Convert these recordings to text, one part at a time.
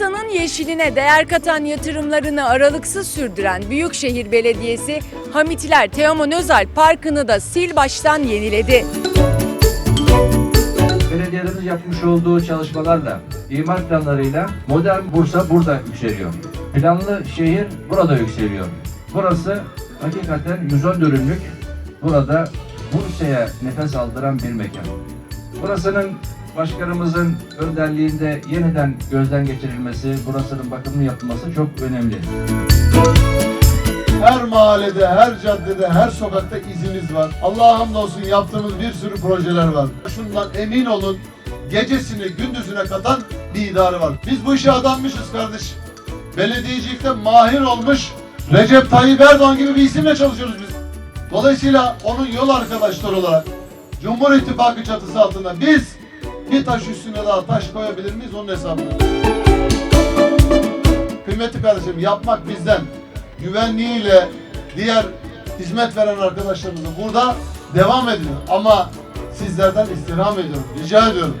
sahiline değer katan yatırımlarını aralıksız sürdüren Büyükşehir Belediyesi, Hamitler Teoman Özel Parkı'nı da sil baştan yeniledi. Belediyelerimiz yapmış olduğu çalışmalarla, imar planlarıyla modern Bursa burada yükseliyor. Planlı şehir burada yükseliyor. Burası hakikaten 110 dönümlük burada Bursa'ya nefes aldıran bir mekan. Burasının başkanımızın önderliğinde yeniden gözden geçirilmesi, burasının bakımını yapılması çok önemli. Her mahallede, her caddede, her sokakta izimiz var. Allah'a hamdolsun yaptığımız bir sürü projeler var. Şundan emin olun, gecesini gündüzüne katan bir idare var. Biz bu işe adanmışız kardeş. Belediyecilikte mahir olmuş Recep Tayyip Erdoğan gibi bir isimle çalışıyoruz biz. Dolayısıyla onun yol arkadaşları olarak Cumhur İttifakı çatısı altında biz bir taş üstüne daha taş koyabilir miyiz onun hesabını? Kıymetli kardeşim yapmak bizden güvenliğiyle diğer hizmet veren arkadaşlarımızın burada devam ediyor. Ama sizlerden istirham ediyorum, rica ediyorum.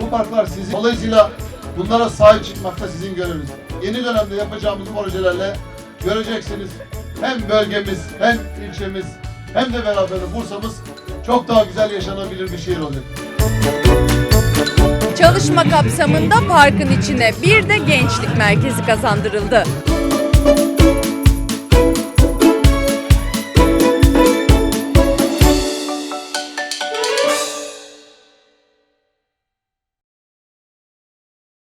Bu parklar sizin. Dolayısıyla bunlara sahip çıkmak da sizin göreviniz. Yeni dönemde yapacağımız projelerle göreceksiniz. Hem bölgemiz, hem ilçemiz, hem de beraber Bursa'mız çok daha güzel yaşanabilir bir şehir olacak. Çalışma kapsamında parkın içine bir de gençlik merkezi kazandırıldı.